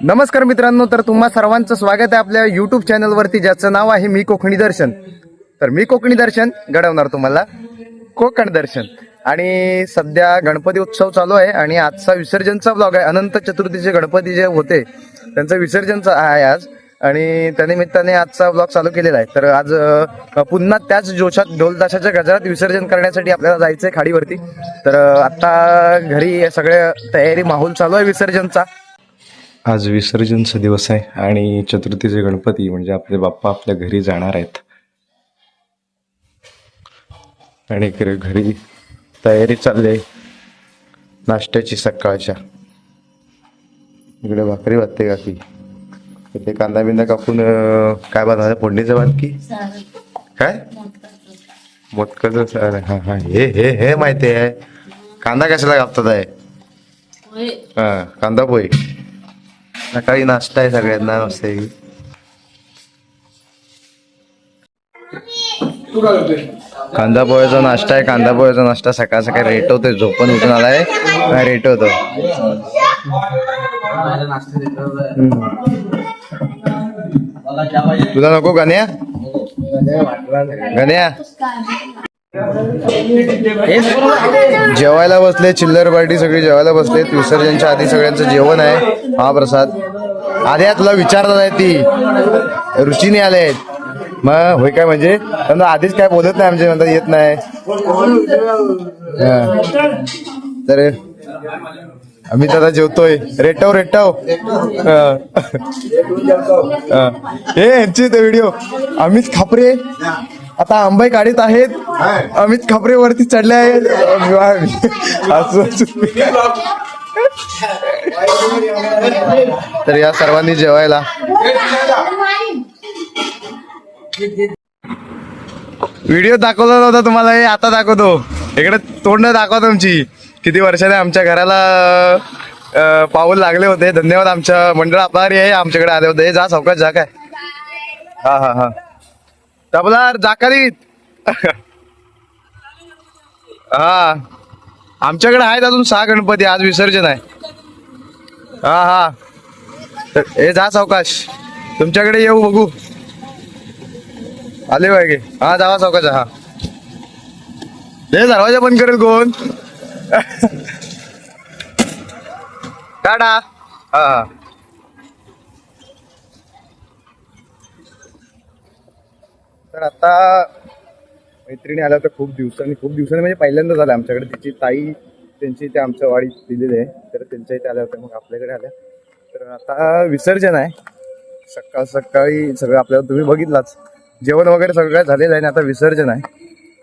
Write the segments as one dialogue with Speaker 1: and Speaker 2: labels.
Speaker 1: नमस्कार मित्रांनो तर तुम्हा सर्वांचं स्वागत आहे आपल्या युट्यूब चॅनलवरती ज्याचं नाव आहे मी कोकणी दर्शन. तर मी कोकणी दर्शन घडवणार तुम्हाला. कोकण दर्शन. आणि सध्या गणपती उत्सव चालू आहे आणि आजचा विसर्जनचा ब्लॉग आहे. अनंत चतुर्थीचे गणपती जे होते त्यांचं विसर्जनचं आहे आज. आणि त्यानिमित्ताने आजचा ब्लॉग चालू केलेला आहे. तर आज पुन्हा त्याच जोशात ढोलताशाच्या गजरात विसर्जन करण्यासाठी आपल्याला जायचंय खाडीवरती. तर आता घरी सगळे तयारी माहोल चालू आहे विसर्जनचा. आज विसर्जनचा दिवस आहे आणि चतुर्थीचे गणपती म्हणजे आपले बाप्पा आपल्या घरी जाणार आहेत. आणि इकडे घरी तयारी चालली आहे. नाश्त्याची सकाळच्या. इकडे भाकरी वाटते का की इथे कांदा बिंदा कापून काय बनवणार फोडणीचं भात की? काय? मोदकाचं सार. हा हा हे हे हे माहिती आहे. कांदा कशाला कापतात आहे? हा कांदा पोहे. सकाळी नाश्ता आहे सगळ्यांना मस्त कांदा पोह्याचा नाश्ता आहे कांदा पोह्याचा नाश्ता सकाळ सकाळी रेट होतोय झोपून उठून आलाय रेट होतो. तुला नको गण्या? गण्या? जेवायला बसले चिल्लर पार्टी सगळी जेवायला बसलेत विसर्जनच्या आधी सगळ्यांचं जेवण आहे महाप्रसाद. आद्या तुला विचारतात आहे ती. रुचीने आले आहेत. मग होय काय म्हणजे? आधीच काय बोलत नाही आमच्या नंतर येत नाही. तर आम्ही आता जेवतोय. रेटव रेटव. हा. यांचे ते व्हिडिओ अमित खापरे. आता आंबाई काढीत आहेत. अमित खापरे वरती चढले आहेत. तर या सर्वांनी जेवायला. व्हिडिओ दाखवला नव्हता तुम्हाला हे आता दाखवतो. इकडे तोंड दाखवा तुमची. किती वर्षाने आमच्या घराला पाऊल लागले होते. धन्यवाद आमच्या मंडळ आभारी आहे आमच्याकडे आले होते. जा सावकाश जा काय? हा हा हा. तबलार जाकारीत हा. आमच्याकडे आहेत अजून सहा गणपती आज विसर्जन आहे. हा हा. तर हे जा सावकाश. तुमच्याकडे येऊ बघू. आले पाहिजे हा जावा सावकाश हा. हे दरवाजा बंद करेल कोण? टाटा हा हा. तर आता मैत्रिणी आल्या तर खूप दिवसांनी खूप दिवसांनी म्हणजे पहिल्यांदा झालं आमच्याकडे. तिची ताई त्यांची इथे आमच्या वाडीत दिलेली आहे. तर त्यांच्या इथे आल्या होत्या मग आपल्याकडे आल्या. तर आता विसर्जन आहे. सकाळ सकाळी सगळं आपल्याला तुम्ही बघितलाच. जेवण वगैरे सगळं झालेलं आहे आणि आता विसर्जन आहे.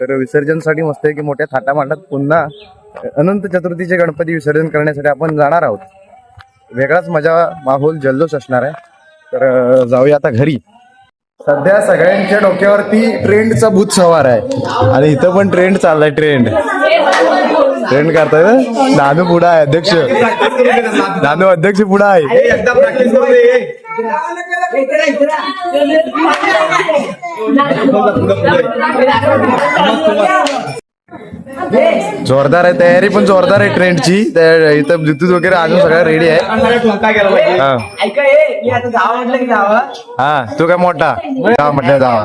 Speaker 1: तर विसर्जनसाठी मस्त आहे की मोठ्या थाटामाटात पुन्हा अनंत चतुर्थीचे गणपती विसर्जन करण्यासाठी आपण जाणार आहोत. वेगळाच मजा माहोल जल्लोष असणार आहे. तर जाऊया आता घरी. सध्या सगळ्यांच्या डोक्यावरती ट्रेंडचा भूत सवार आहे. आणि इथं पण ट्रेंड चाललाय ट्रेंड. ट्रेंड करताय ना? नानू पुढा आहे अध्यक्ष. नानू अध्यक्ष पुढा आहे. जोरदार आहे तयारी पण जोरदार आहे ट्रेंडची इथं ब्लूटूथ वगैरे आणून सगळं रेडी आहे.
Speaker 2: ऐका मी आता जावा म्हटलं की जावा.
Speaker 1: हा तू काय मोठा? जावा म्हटलं जावा.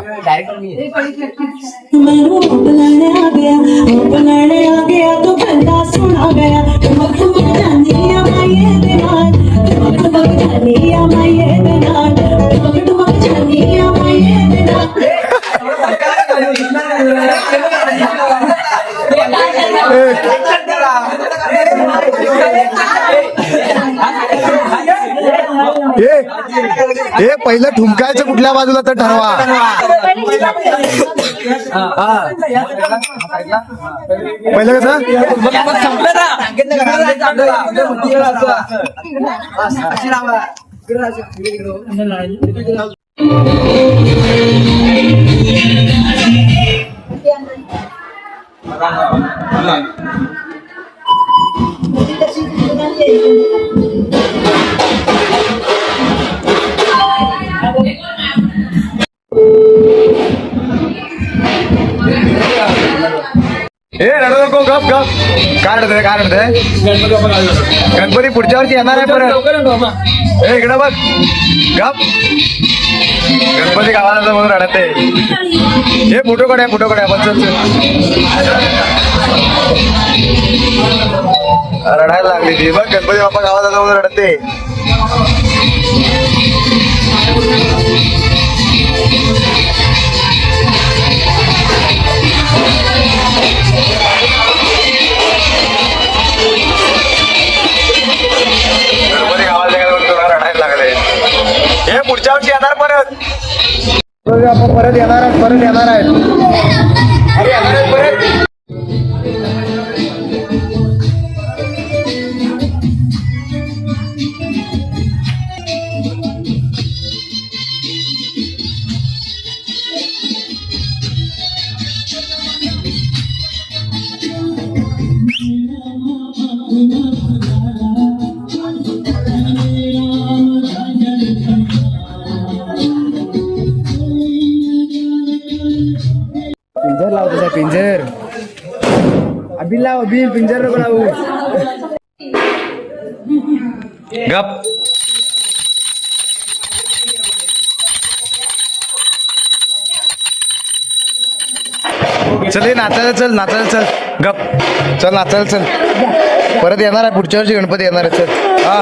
Speaker 1: पहिलं ठुमकायचं कुठल्या बाजूला तर ठरवा. पहिलं कसं? ए रडू नको गप गप. काय रडतंय काय रडतंय? गणपती पुढच्या वर्षी येणार आहे परत. ए इकडे बघ. गप. गणपती गावाला म्हणून रडत. आहे हे फोटो काढ्या फोटो काढ्या बस. रडायला लागली ती. बघ गणपती बाप्पा गावाला जाऊन रडते. पुढच्या वर्षी येणार परत. आपण परत येणार आहेत परत येणार आहेत. अरे येणार आहेत परत. अभिल पिंजर नको लावू गप। चल नाचायला चल नाचायला चल. गप. चल नाचायला चल. परत येणार आहे पुढच्या वर्षी गणपती येणार आहे चल. हा.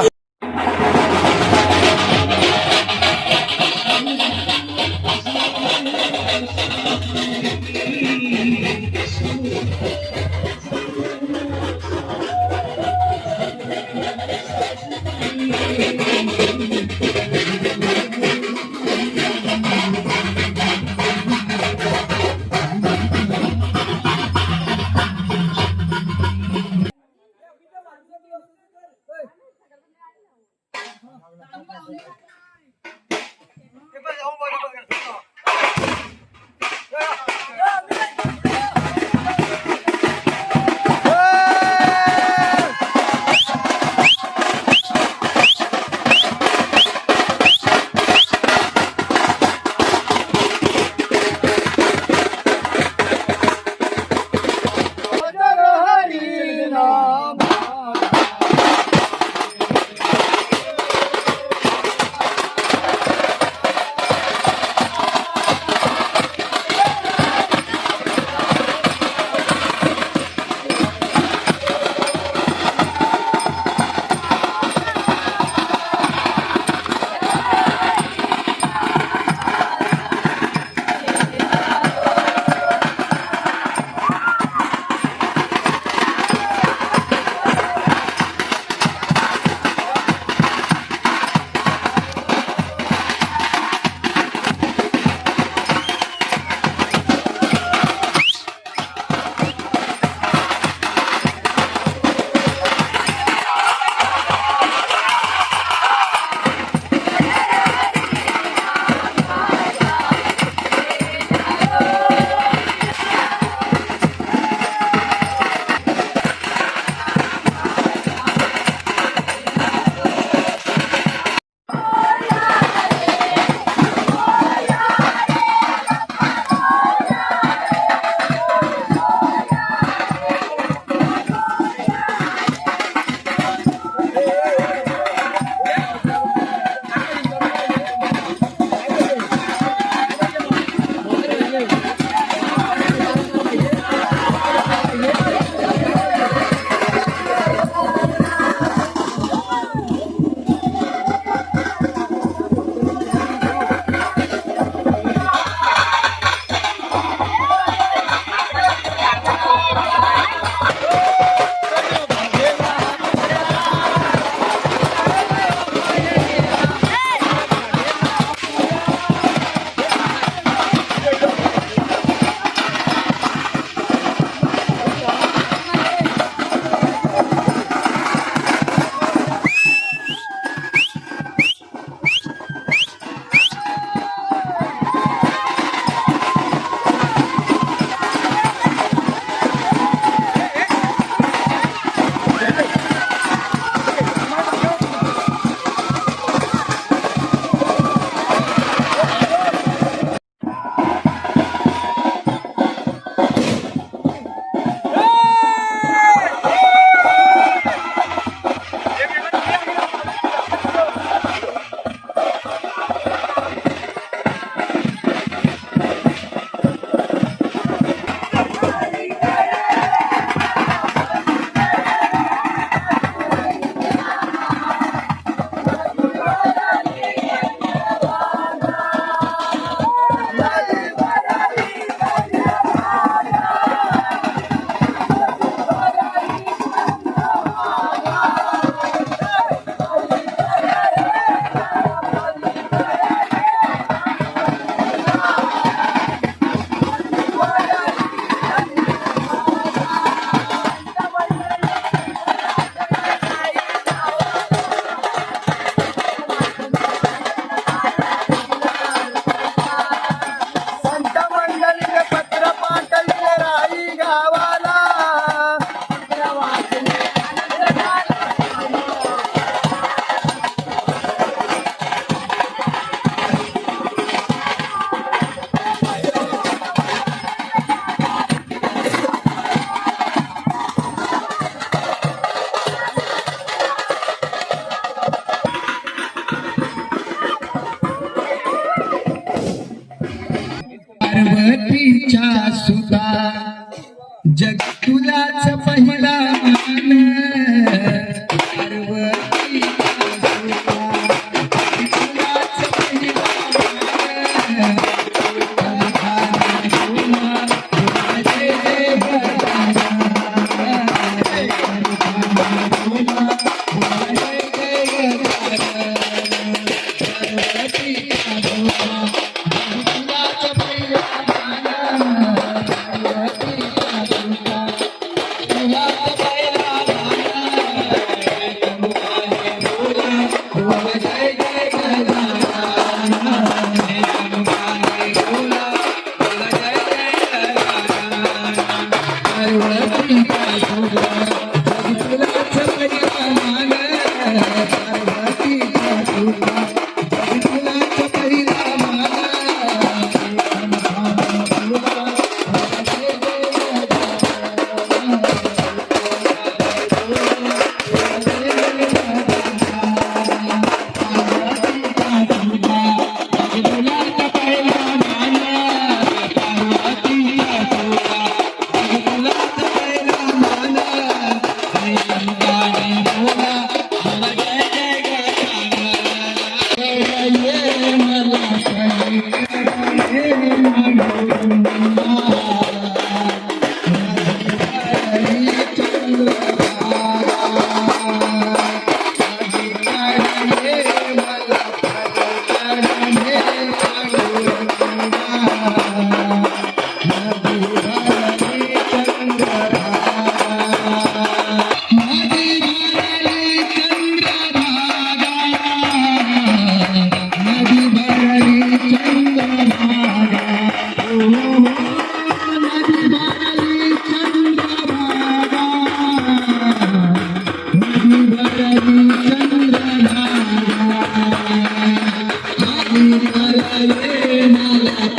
Speaker 1: Hare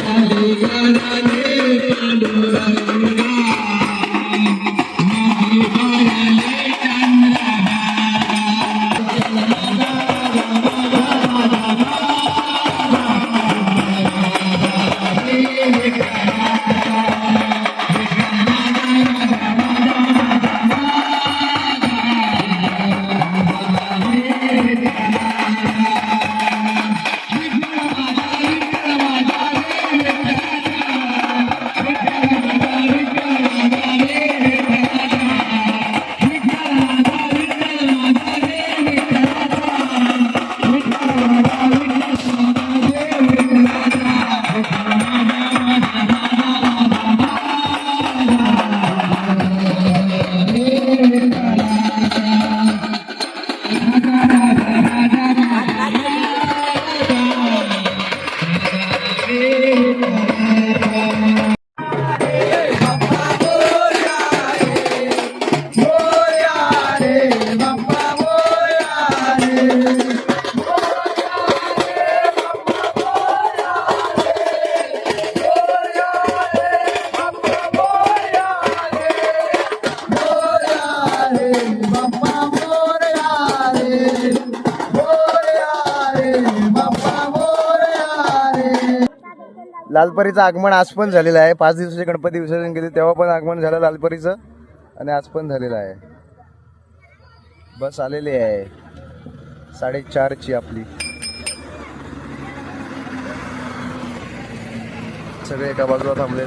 Speaker 1: Hare लालपरीचं आगमन आज पण झालेलं आहे. पाच दिवसाचे गणपती विसर्जन केले तेव्हा पण आगमन झालं लालपरीचं आणि आज पण झालेलं आहे. बस आलेली आहे. साडेचारची आपली. सगळे एका बाजूला थांबले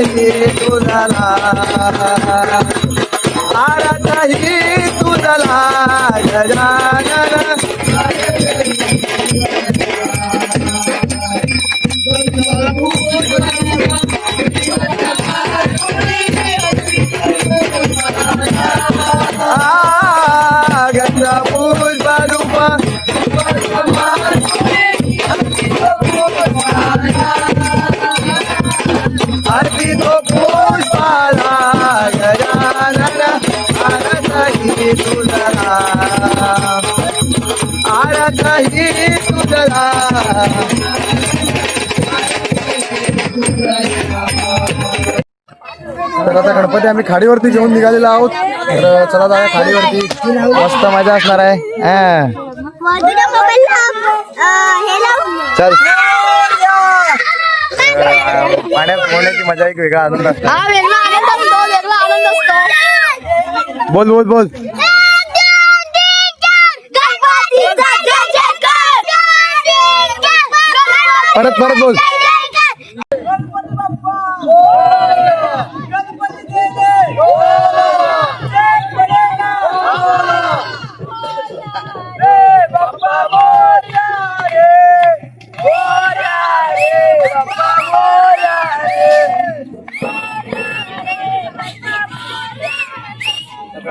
Speaker 2: ही
Speaker 1: तुझला. आरताही तुझला. गजानन गणपती आम्ही खाडीवरती घेऊन निघालेलो आहोत. तर चला जाऊया खाडीवरती. मस्त मजा असणार आहे. चल. पाण्यात पोहण्याची मजा एक वेगळा आनंद
Speaker 3: वेगळा असतो.
Speaker 1: बोल बोल बोल. परत परत बोल.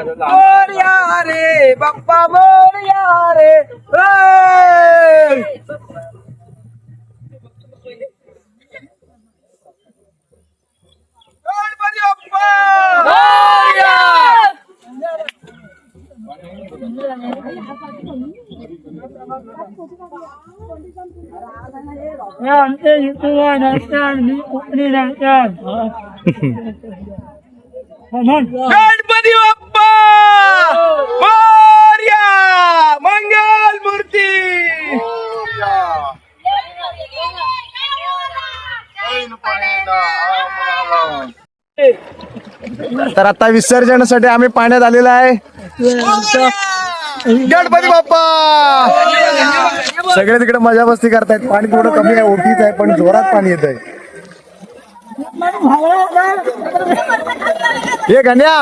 Speaker 2: मोरया रे बाप्पा मोरया रे ए! गणपती बाप्पा मोरया!
Speaker 4: आमच्या युट्यूबवर नसतात मी कोकणी नसतात
Speaker 2: गणपती
Speaker 1: तर आता विसर्जनासाठी आम्ही पाण्यात आलेलो आहे. गणपती बाप्पा! सगळे तिकडे मजा मस्ती करतायत. पाणी थोडं कमी आहे ओटीच आहे पण जोरात पाणी येत आहे हे गण्या!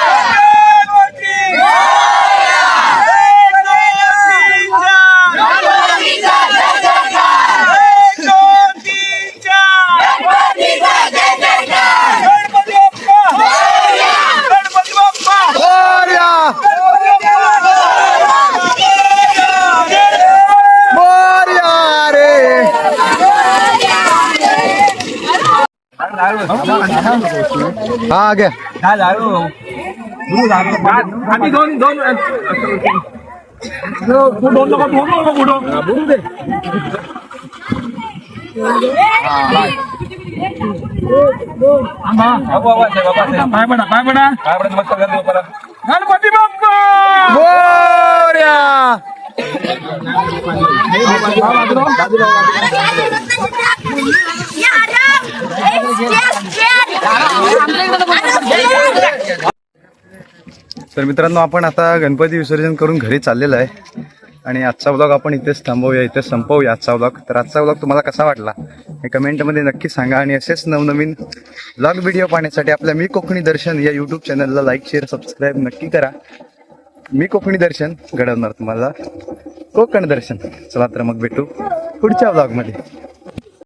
Speaker 1: हा घ्या
Speaker 2: आम्ही दोन दोन. दोन नको दोन नको बुडो बुडू दे. पाय पडा पाय पडा गणपती बाप्पा!
Speaker 1: तर मित्रांनो आपण आता गणपती विसर्जन करून घरी चाललेलो आहे. आणि आजचा ब्लॉग आपण इथेच थांबवूया इथेच संपवूया आजचा ब्लॉग तर आजचा ब्लॉग तुम्हाला कसा वाटला? हे कमेंटमध्ये नक्की सांगा आणि असेच नवनवीन ब्लॉग व्हिडिओ पाहण्यासाठी आपल्या मी कोकणी दर्शन या यूट्यूब चॅनलला लाईक शेअर सबस्क्राईब नक्की करा. मी कोकणी दर्शन घडवणार तुम्हाला. कोकण दर्शन. चला तर मग भेटू पुढच्या ब्लॉगमध्ये